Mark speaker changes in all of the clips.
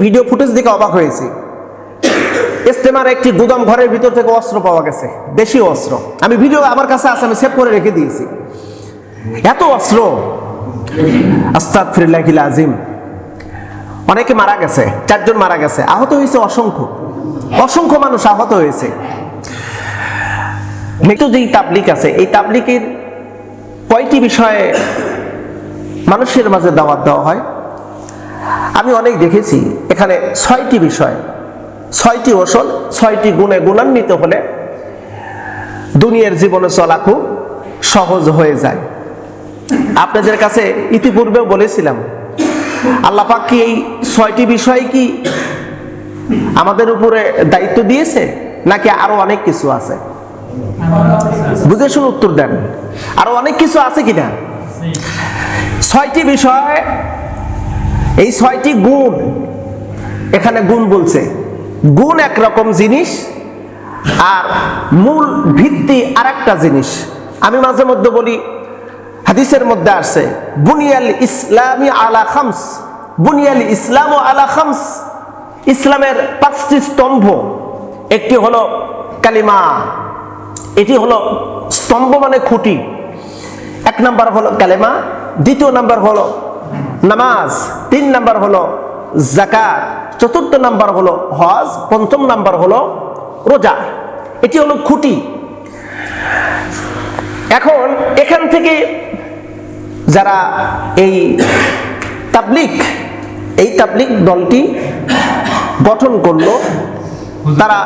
Speaker 1: Video footage দেখে অবাক হয়েছি। ইস্তেমার একটি গুদাম ঘরের ভিতর থেকে অস্ত্র পাওয়া গেছে, দেশি অস্ত্র। আমি ভিডিও আমার কাছে আছে, আমি সেভ করে রেখে দিয়েছি। এত অস্ত্র। আস্তাদ ফিরিল্লাহিল আজিম অনেকে মারা গেছে, চারজন মারা গেছে, আহত হয়েছে অসংখ্য। অসংখ্য মানুষ আহত হয়েছে। মৃত্যু যেই তাবলিক আছে, এই তাবলিকের কয়টি বিষয়ে মানুষের মাঝে দাওয়াত দেওয়া হয়? আমি অনেক দেখেছি, এখানে ছয়টি বিষয়, ছয়টি ওষুধ ছয়টি গুণে গুণান্বিত হলে দুনিয়ার জীবনে চলা খুব সহজ হয়ে যায়। আপনাদের কাছে ইতিপূর্বেও বলেছিলাম, আল্লাহ পাক কি এই ছয়টি বিষয় কি আমাদের উপরে দায়িত্ব দিয়েছে, নাকি আরও অনেক কিছু আছে? বুঝে শুনে উত্তর দেন। আরও অনেক কিছু আছে কিনা? ছয়টি বিষয় এই ছয়টি গুণ, এখানে গুণ বলছে। গুণ একরকম জিনিস আর মূল ভিত্তি আর একটা জিনিস। আমি মাঝে মধ্যে বলি, হাদিসের মধ্যে আসছে, বুনিয়াল ইসলামী আলা খামস বুনিয়াল ইসলাম ও আলা খামস ইসলামের পাঁচটি স্তম্ভ। একটি হলো কালিমা, এটি হলো স্তম্ভ মানে খুঁটি। এক নাম্বার হলো কালেমা, দ্বিতীয় নাম্বার হলো নামাজ। তিন নাম্বার হলো জাকাত চতুর্থ নাম্বার হলো হজ। পঞ্চম নাম্বার হলো রোজা। এটি হলো খুঁটি। এখন এখান থেকে যারা এই তাবলিক এই তাবলিক দলটি গঠন করল তারা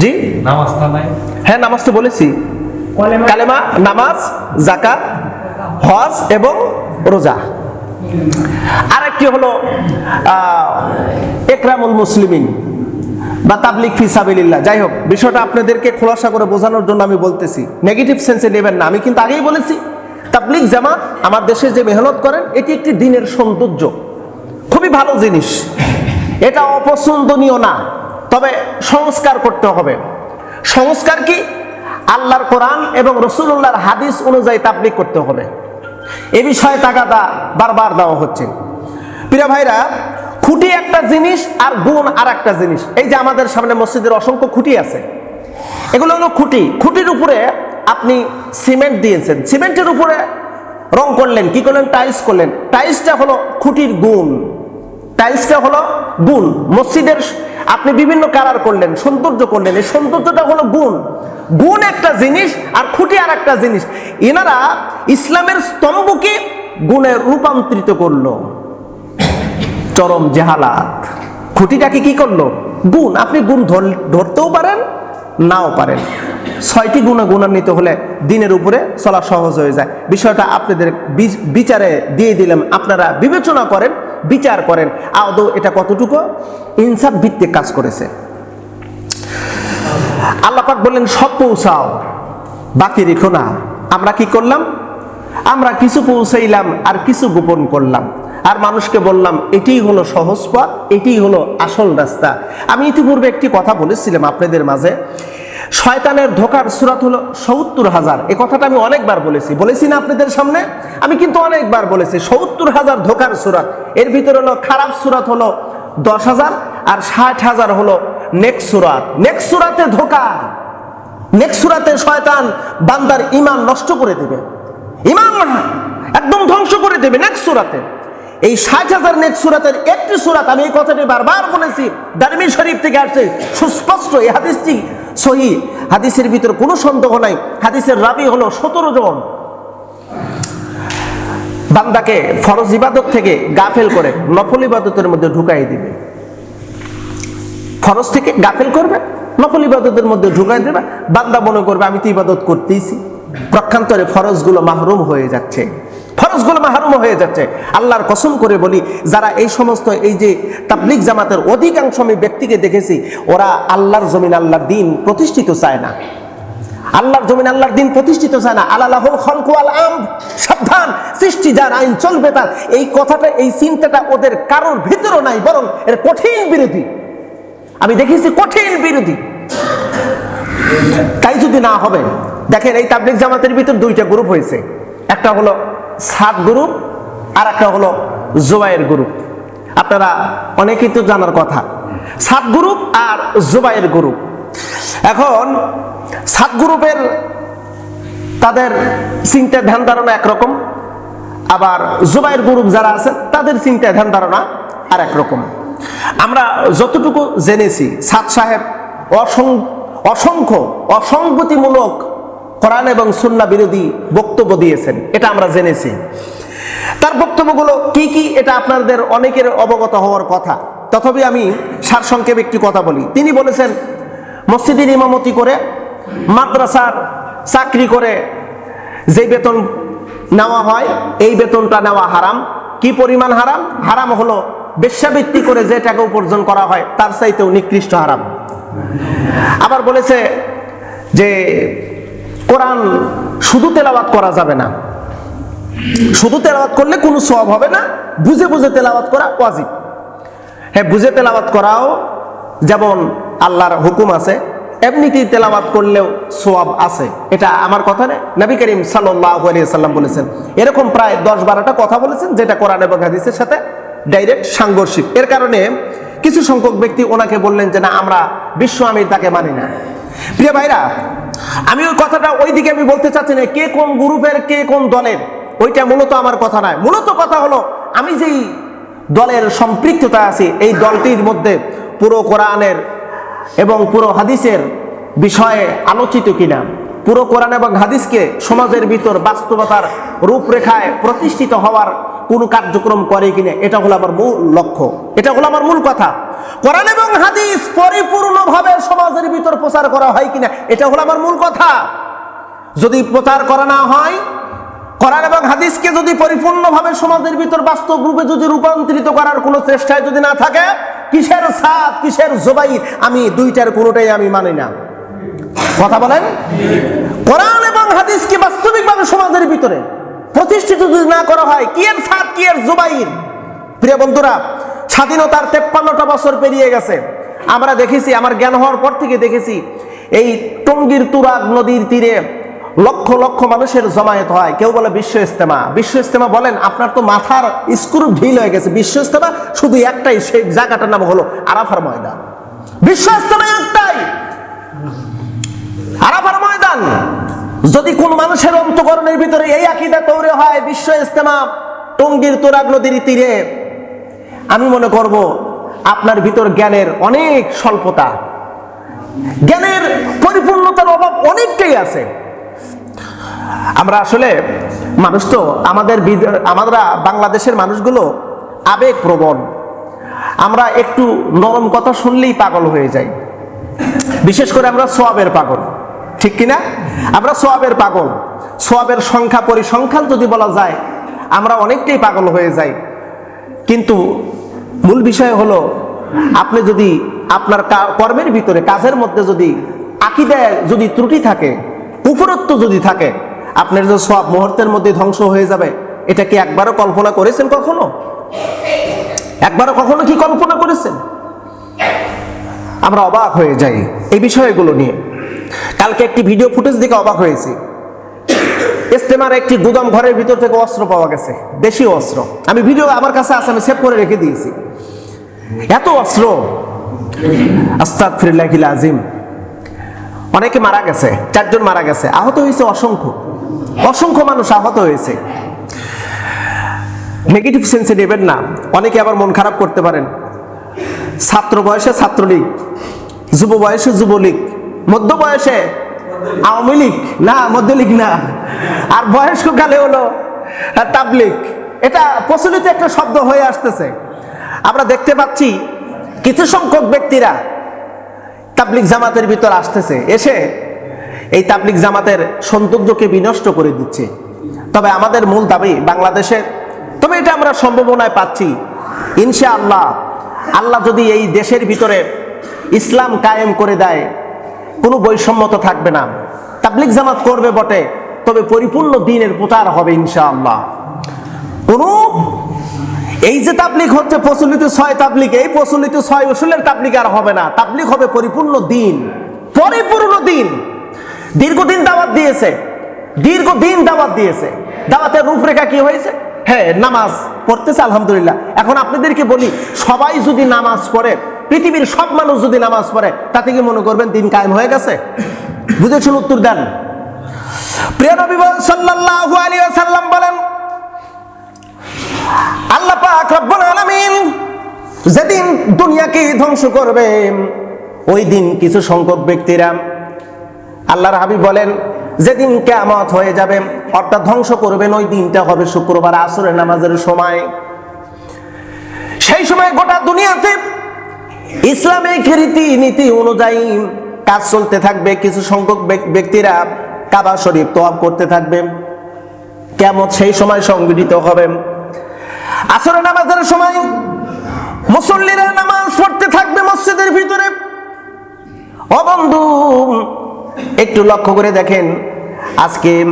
Speaker 1: জি? হ্যাঁ নামাজ তো বলেছি। কালেমা নামাজ জাকাত হজ এবং রোজা। আরেকটি হলো একরামুল মুসলিমিন বা তাবলিক ফি সাবিলিল্লাহ। যাই হোক, বিষয়টা আপনাদেরকে খোলাসা করে বোঝানোর জন্য আমি বলতেছি। নেগেটিভ সেন্সে নেবেন না। আমি কিন্তু আগেই বলেছি তাবলিক জামা আমার দেশে যে মেহনত করেন, এটি একটি দিনের সৌন্দর্য। খুবই ভালো জিনিস। এটা অপছন্দনীয় না। তবে সংস্কার করতে হবে। সংস্কার কি? আল্লাহর কোরআন এবং রসুল্লাহর হাদিস অনুযায়ী তাবলিক করতে হবে। এ বিষয়ে তাগাদা বারবার দেওয়া হচ্ছে। প্রিয় ভাইরা, খুঁটি একটা জিনিস আর গুণ আর একটা জিনিস। এই যে আমাদের সামনে মসজিদের অসংখ্য খুঁটি আছে। এগুলো হলো খুঁটি। খুঁটির উপরে আপনি সিমেন্ট দিয়েছেন। সিমেন্টের উপরে রং করলেন, কি করলেন? টাইলস করলেন। টাইলসটা হলো খুঁটির গুণ। টাইলসটা হলো গুণ। মসজিদের আপনি বিভিন্ন কালার করলেন, সৌন্দর্য করলেন। এই সৌন্দর্যটা হলো গুণ। গুণ একটা জিনিস আর খুঁটি আর একটা জিনিস। এনারা ইসলামের স্তম্ভকে গুণে রূপান্তরিত করল। চরম জেহালাত। খুঁটিটাকে কি করল? গুণ। আপনি গুণ ধর- ধরতেও পারেন, নাও পারেন। ছয়টি গুণে গুণান্বিত হলে দিনের উপরে চলা সহজ হয়ে যায়। বিষয়টা আপনাদের বিচারে দিয়ে দিলাম। আপনারা বিবেচনা করেন, বিচার করেন। আদৌ এটা কতটুকু? ইনসাফ ভিত্তিক কাজ করেছে। আল্লাপাক বললেন, সব পৌঁছাও, বাকি রেখো না। আমরা কি করলাম? আমরা কিছু পৌঁছাইলাম আর কিছু গোপন করলাম। আর মানুষকে বললাম, এটিই হলো সহজ পথ, এটিই হলো আসল রাস্তা। আমি ইতিপূর্বে একটি কথা বলেছিলাম আপনাদের মাঝে। শয়তানের ধোকার সুরাত হলো সত্তর হাজার। এ কথাটা আমি অনেকবার বলেছি। বলেছি না আপনাদের সামনে? আমি কিন্তু অনেকবার বলেছি, সত্তর হাজার ধোকার সুরাত। এর ভিতরে হলো খারাপ সুরাত হলো দশ হাজার আর ষাট হাজার হলো নেক্সট সুরাত। নেক্সট সুরাতে ধোকা। নেক্সট সুরাতে শয়তান বান্দার ইমান নষ্ট করে দেবে। ইমান একদম ধ্বংস করে দেবে নেক্সট সুরাতে। এই ষাট হাজার নেক্সট সুরাতের একটি সুরাত আমি এই কথাটি বারবার বলেছি দারমি শরীফ থেকে আসছে। সুস্পষ্ট, এই হাদিসটি সহি। হাদিসের ভিতর কোনো সন্দেহ নাই। হাদিসের রাবি হলো সতেরো জন। বান্দাকে ফরজ ইবাদত থেকে গাফেল করে নফল ইবাদতের মধ্যে ঢুকাই দিবে। ফরজ থেকে গাফেল করবে নকল ইবাদতের মধ্যে ঢুকাই দেবে, বান্দা মনে করবে, আমি তো ইবাদত করতেইছি। প্রক্ষান্তরে ফরজগুলো মাহরুম হয়ে যাচ্ছে। ফরজগুলো মাহরুম হয়ে যাচ্ছে। আল্লাহর কসম করে বলি, যারা এই সমস্ত, এই যে তাবলিক জামাতের অধিকাংশ আমি ব্যক্তিকে দেখেছি, ওরা আল্লাহর জমিন আল্লাহর দিন প্রতিষ্ঠিত চায় না। আল্লাহর জমিন আল্লাহর দিন প্রতিষ্ঠিত চায় না। আল্লাহুল খলকু আল আম সাবধান, সৃষ্টি যার আইন চলবে তার। এই কথাটা, এই চিন্তাটা ওদের কারোর ভিতরও নাই, বরং এর কঠিন বিরোধী। আমি দেখেছি কঠিন বিরোধী। তাই যদি না হবে, দেখেন এই তাবলিক জামাতের ভিতর দুইটা গ্রুপ হয়েছে। একটা হলো সাত গ্রুপ আর একটা হলো জোবাইয়ের গ্রুপ আপনারা অনেকেই তো জানার কথা সাত গ্রুপ আর জুবাইয়ের গ্রুপ এখন সাত গ্রুপের তাদের চিন্তা ধ্যান ধারণা একরকম, আবার জুবাইয়ের গ্রুপ যারা আছে তাদের চিন্তা ধ্যান ধারণা আর একরকম আমরা যতটুকু জেনেছি সাদ সাহেব অসং- অসংখ্য, অসঙ্গতিমূলক কোরআন এবং সুন্না বিরোধী বক্তব্য দিয়েছেন, এটা আমরা জেনেছি। তার বক্তব্যগুলো কি কি, এটা আপনাদের অনেকের অবগত হওয়ার কথা। তথাপি আমি সারসংক্ষেপ একটি কথা বলি। তিনি বলেছেন, মসজিদের ইমামতি করে, মাদ্রাসার চাকরি করে যে বেতন নেওয়া হয়, এই বেতনটা নেওয়া হারাম। কি পরিমাণ হারাম? হারাম হলো বেশ্যাবৃত্তি করে যে টাকা উপার্জন করা হয়, তার চাইতেও নিকৃষ্ট হারাম। আবার বলেছে যে, কোরআন শুধু তেলাওয়াত করা যাবে না। শুধু তেলাওয়াত করলে কোনো সব হবে না, বুঝে বুঝে তেলাওয়াত করা ওয়াজিব। হ্যাঁ বুঝে তেলাওয়াত করাও যেমন আল্লাহর হুকুম আছে, এমনিতেই তেলাওয়াত করলেও সোয়াব আছে। এটা আমার কথা নেই নবী করিম সাল্লাহ আলিয়া সাল্লাম বলেছেন। এরকম প্রায় দশ বারোটা কথা বলেছেন, যেটা কোরআন এবং হাদিসের সাথে ডাইরেক্ট সাংঘর্ষিক। এর কারণে কিছু সংখ্যক ব্যক্তি ওনাকে বললেন যে, না, আমরা বিশ্ব আমির তাকে মানি না। প্রিয় ভাইরা, আমি ওই কথাটা ওই দিকে আমি বলতে চাচ্ছি না, কে কোন গ্রুপের, কে কোন দলের, ওইটা মূলত আমার কথা নয়। মূলত কথা হলো, আমি যেই দলের সম্পৃক্ততা আছে, এই দলটির মধ্যে পুরো কোরআনের এবং পুরো হাদিসের বিষয়ে আলোচিত কিনা, পুরো কোরআন এবং হাদিসকে সমাজের ভিতর বাস্তবতার রূপরেখায় প্রতিষ্ঠিত হওয়ার কোন কার্যক্রম করে কিনা, এটা হলো আমার মূল লক্ষ্য। এটা হলো আমার মূল কথা। কোরআন এবং হাদিস পরিপূর্ণভাবে সমাজের ভিতর প্রচার করা হয় কিনা, এটা হলো আমার মূল কথা। যদি প্রচার করা না হয়, কোরআন এবং হাদিসকে যদি পরিপূর্ণভাবে সমাজের ভিতর বাস্তব রূপে যদি রূপান্তরিত করার কোনো চেষ্টায় যদি না থাকে, কিসের সাত কিসের জোবাই আমি দুইটার কোনোটাই আমি মানি না। কথা বলেন? কোরআন এবং হাদিসকে বাস্তবিকভাবে সমাজের ভিতরে প্রতিষ্ঠিত যদি না করা হয়, কি এর সাত কি এর জুবাইর প্রিয় বন্ধুরা, স্বাধীনতার তেপ্পান্নটা বছর পেরিয়ে গেছে। আমরা দেখেছি, আমার জ্ঞান হওয়ার পর থেকে দেখেছি, এই টঙ্গীর তুরাগ নদীর তীরে লক্ষ লক্ষ মানুষের জমায়েত হয়। কেউ বলে বিশ্ব ইস্তেমা বিশ্ব ইস্তেমা বলেন, আপনার তো মাথার স্ক্রু ঢিল হয়ে গেছে। বিশ্ব ইস্তেমা শুধু একটাই, সেই জায়গাটার নাম হলো আরাফার ময়দান। বিশ্ব ইস্তেমা একটাই। আরাফার ময়দান। যদি কোন মানুষের অন্তকরণের ভিতরে এই আকিদা তৈরি হয় বিশ্ব ইস্তেমা টঙ্গীর তোরাগ নদীর তীরে, আমি মনে করব আপনার ভিতর জ্ঞানের অনেক স্বল্পতা। জ্ঞানের পরিপূর্ণতার অভাব অনেকটাই আছে। আমরা আসলে মানুষ তো আমাদের আমরা বাংলাদেশের মানুষগুলো আবেগ প্রবণ আমরা একটু নরম কথা শুনলেই পাগল হয়ে যাই। বিশেষ করে আমরা সোয়াবের পাগল। ঠিক কিনা? আমরা সোয়াবের পাগল। সোয়াবের সংখ্যা পরিসংখ্যান যদি বলা যায়, আমরা অনেকটাই পাগল হয়ে যাই। কিন্তু মূল বিষয় হলো, আপনি যদি আপনার কর্মের ভিতরে, কাজের মধ্যে যদি আকিদায় যদি ত্রুটি থাকে উপরত্ব যদি থাকে, আপনার যে সব মুহূর্তের মধ্যে ধ্বংস হয়ে যাবে, এটা কি একবারও কল্পনা করেছেন কখনো? একবারও কখনো কি কল্পনা করেছেন? আমরা অবাক হয়ে যাই এই বিষয়গুলো নিয়ে। কালকে একটি ভিডিও ফুটেজ দেখে অবাক হয়েছি। ইস্তেমার একটি গুদাম ঘরের ভিতর থেকে অস্ত্র পাওয়া গেছে দেশীয় অস্ত্র। আমি ভিডিও আমার কাছে আছে, আমি সেভ করে রেখে দিয়েছি। এত অস্ত্র? আস্তাক ফিরিল্লাহিল আজিম অনেকে মারা গেছে, চারজন মারা গেছে, আহত হয়েছে অসংখ্য। অসংখ্য মানুষ আহত হয়েছে। নেগেটিভ সেন্সে নেবেন না, অনেকে আবার মন খারাপ করতে পারেন। ছাত্র বয়সে ছাত্রলীগ, যুব বয়সে যুবলীগ। মধ্য বয়সে আওয়ামী লীগ? না মধ্যলীগ না। আর বয়স্ক কালে হলো আহ, তাবলীগ। এটা প্রচলিত একটা শব্দ হয়ে আসতেছে। আমরা দেখতে পাচ্ছি কিছু সংখ্যক ব্যক্তিরা তাবলিক জামাতের ভিতর আসতেছে। এসে এই তাবলিক জামাতের সৌন্দর্যকে বিনষ্ট করে দিচ্ছে। তবে আমাদের মূল দাবি বাংলাদেশে তবে এটা আমরা সম্ভাবনায় পাচ্ছি। ইনশা আল্লাহ আল্লাহ যদি এই দেশের ভিতরে ইসলাম কায়েম করে দেয় কোনো বৈষম্য তো থাকবে না। তাবলিক জামাত করবে বটে, তবে পরিপূর্ণ দিনের প্রচার হবে ইনশা আল্লাহ কোনো এই যে তাবলিক হচ্ছে, প্রচলিত ছয় তাবলিক এই প্রচলিত ছয় উসুলের তাবলিক আর হবে না। তাবলিক হবে পরিপূর্ণ দিন। পরিপূর্ণ দিন। দীর্ঘদিন দাওয়াত দিয়েছে। দীর্ঘদিন দাওয়াত দিয়েছে। দাওয়াতের রূপরেখা কি হয়েছে? হ্যাঁ নামাজ পড়তেছে, আলহামদুলিল্লাহ। এখন আপনাদেরকে বলি, সবাই যদি নামাজ পড়ে পৃথিবীর সব মানুষ যদি নামাজ পড়ে, তাতে কি মনে করবেন দিন কায়েম হয়ে গেছে? বুঝেছেন উত্তর দেন। প্রিয় নবী সাল্লাল্লাহু বলেন, আল্লাহ পাক রব্বুল আলামিন যেদিন দুনিয়াকে ধ্বংস করবে ওই দিন কিছু সংখ্যক ব্যক্তিরা আল্লাহর হাবিব বলেন, যেদিন কেয়ামত হয়ে যাবে, অর্থাৎ ধ্বংস করবেন, ওই দিনটা হবে শুক্রবার আসরের নামাজের সময়। সেই সময় গোটা দুনিয়াতে ইসলামিক রীতি নীতি অনুযায়ী কাজ চলতে থাকবে। কিছু সংখ্যক ব্যক- ব্যক্তিরা কাবা শরীফ তোয়াব করতে থাকবে। কেমন সেই সময় সংগঠিত হবে। আসরের নামাজের সময় মুসল্লিরা নামাজ পড়তে থাকবে মসজিদের ভিতরে। ও বন্ধু, একটু লক্ষ্য করে দেখেন, আজকে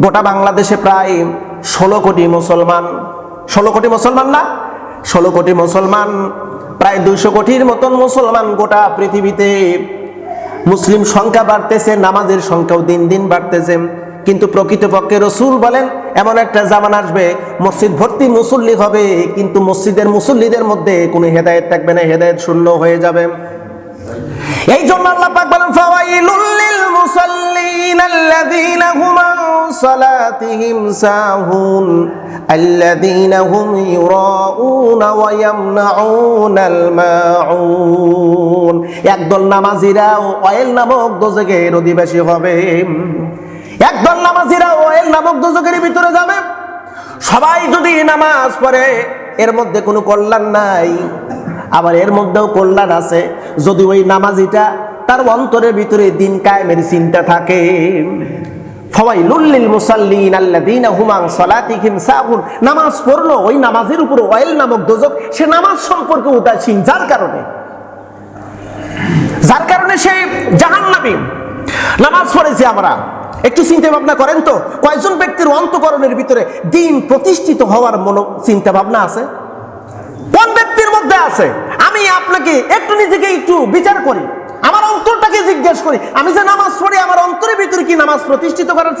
Speaker 1: গোটা বাংলাদেশে প্রায় ষোলো কোটি মুসলমান, ষোলো কোটি মুসলমান না? ষোলো কোটি মুসলমান, প্রায় দুইশো কোটির মতন মুসলমান গোটা পৃথিবীতে। মুসলিম সংখ্যা বাড়তেছে, নামাজের সংখ্যাও দিন দিন বাড়তেছে। কিন্তু প্রকৃতপক্ষে রসুল বলেন, এমন একটা জামান আসবে, মসজিদ ভর্তি মুসল্লি হবে, কিন্তু মসজিদের মুসল্লিদের মধ্যে কোনো হেদায়েত থাকবে না, হেদায়েত শূন্য হয়ে যাবে। এই জন্য আল্লাহ পাক বলেন, ফাওয়াইলুল লিল আল্লাযীনা হুম আন সালাতিহিম সাহুন, আল্লাযীনা হুম ইউরাউনা ওয়া ইয়ামনাউনাল মাউন। একদল নামাজীরা অয়েল নামক দোজখের অধিবাসী হবে। একদল নামাজীরা অয়েল নামক দোজখের ভিতরে যাবে। সবাই যদি নামাজ পড়ে, এর মধ্যে কোনো কল্যাণ নাই। আবার এর মধ্যেও কল্যাণ আছে। যদি ওই নামাজিটা তার অন্তরের ভিতরে দিন কায়েমের চিন্তা থাকে। ফাওয়াইলুল মুসাল্লিন আল্লাযীনা হুম সালাতিহিম সাহুন। নামাজ পড়ল, ওই নামাজের উপর অয়েল নামক দোজক, সে নামাজ সম্পর্কে উদাসীন। যার কারণে? যার কারণে সে জাহান্নামী। নামাজ পড়েছি আমরা। একটু চিন্তা ভাবনা করেন তো, কয়জন ব্যক্তির অন্তকরণের ভিতরে দিন প্রতিষ্ঠিত হওয়ার মনো চিন্তা ভাবনা আছে? কোন ব্যক্তির মধ্যে আছে? আমি আপনাকে একটু নিজেকে একটু বিচার করি। আমার অন্তরটাকে জিজ্ঞেস করি। আমি যে নামাজ পড়ি, আমার অন্তরের ভিতরে কি নামাজ প্রতিষ্ঠিত করার